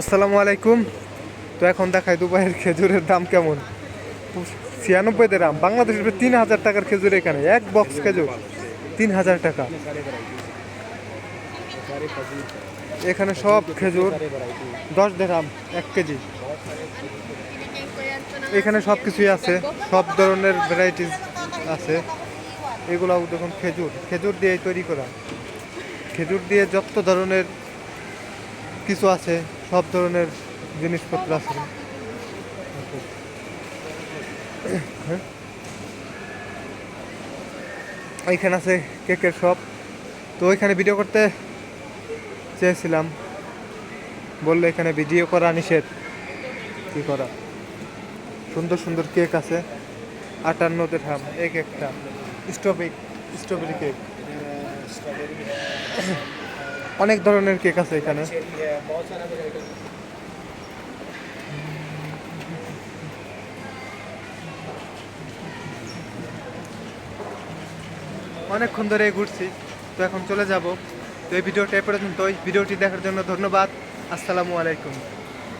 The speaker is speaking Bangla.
আসসালামু আলাইকুম। তো এখন দেখাই দুবাইয়ের খেজুরের দাম কেমন? ছিয়ানব্বই দাম, বাংলাদেশের তিন হাজার টাকার খেজুর এখানে, এক বক্স খেজুর, তিন হাজার টাকা। এখানে সব খেজুর, দশ দেরাম এক কেজি। এখানে সব কিছুই আছে, সব ধরনের ভ্যারাইটিস আছে। এগুলাও দেখুন খেজুর খেজুর দিয়ে তৈরি করা। খেজুর দিয়ে যত ধরনের কিছু আছে সব ধরনের জিনিসপত্র আছে? এইখানে আছে কেকের শপ তো ওইখানে ভিডিও করতে চেয়েছিলাম। বলল এখানে ভিডিও করা নিষেধ। কি করা? সুন্দর সুন্দর কেক আছে। আটান্নতে থাম এই কেকটা স্ট্রবেরি স্ট্রবেরি কেক অনেক ধরনের কেক আছে এখানে। অনেকক্ষণ ধরে ঘুরছি, তো এখন চলে যাব। তো এই ভিডিওটা এ পর্যন্ত ভিডিওটি দেখার জন্য ধন্যবাদ। আসসালামু আলাইকুম।